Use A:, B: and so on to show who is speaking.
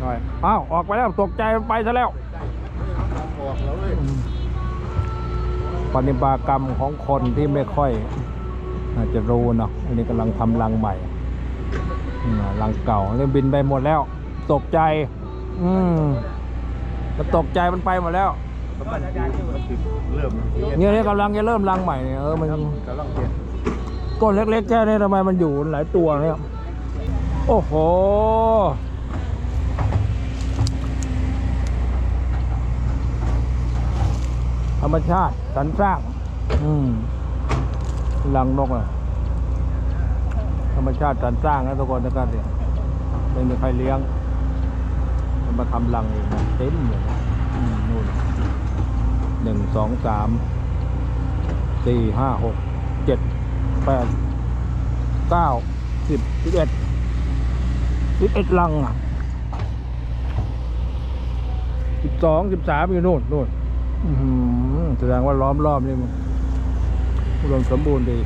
A: หน่อยอ้าวออกไปแล้วตกใจมันไปซะแล้ว
B: ออกแล้วเว้ย
A: ปฏิบัติกรรมของคนที่ไม่ค่อยอาจจะรู้เนาะอันนี้กำลังทำรังใหม่อืมรังเก่าเริ่มบินไปหมดแล้ว ตกใจ อืมมันตกใจมันไปหมดแล้ว
B: มันติดเริ่ม
A: เนี่ยเนี่ยกำลังจะเริ่มรังใหม่เนี่ยเออมัน
B: กำลังเปลี่ยน
A: ก้นเล็กๆแค่นี้ทำไมมันอยู่หลายตัวเนี่ยโอ้โห รรมชาติสรรสร้าง อืมรังนกอะธรรมชาติสรรสร้างนะทุกคนนะครับเนี่ยไม่มีใครเลี้ยงมันมาทำรังเองนะเต็มเลยนะนู่นหนึ่งสองสามสี่ห้าหกเจ็ดแปดเก้าสิบสิบเอ็ดสิบเอ็ดลังอะสิบสองสิบสามอยู่นู่นนู่น แสดงว่าล้อมรอบนี่มันอุดมสมบูรณ์ดี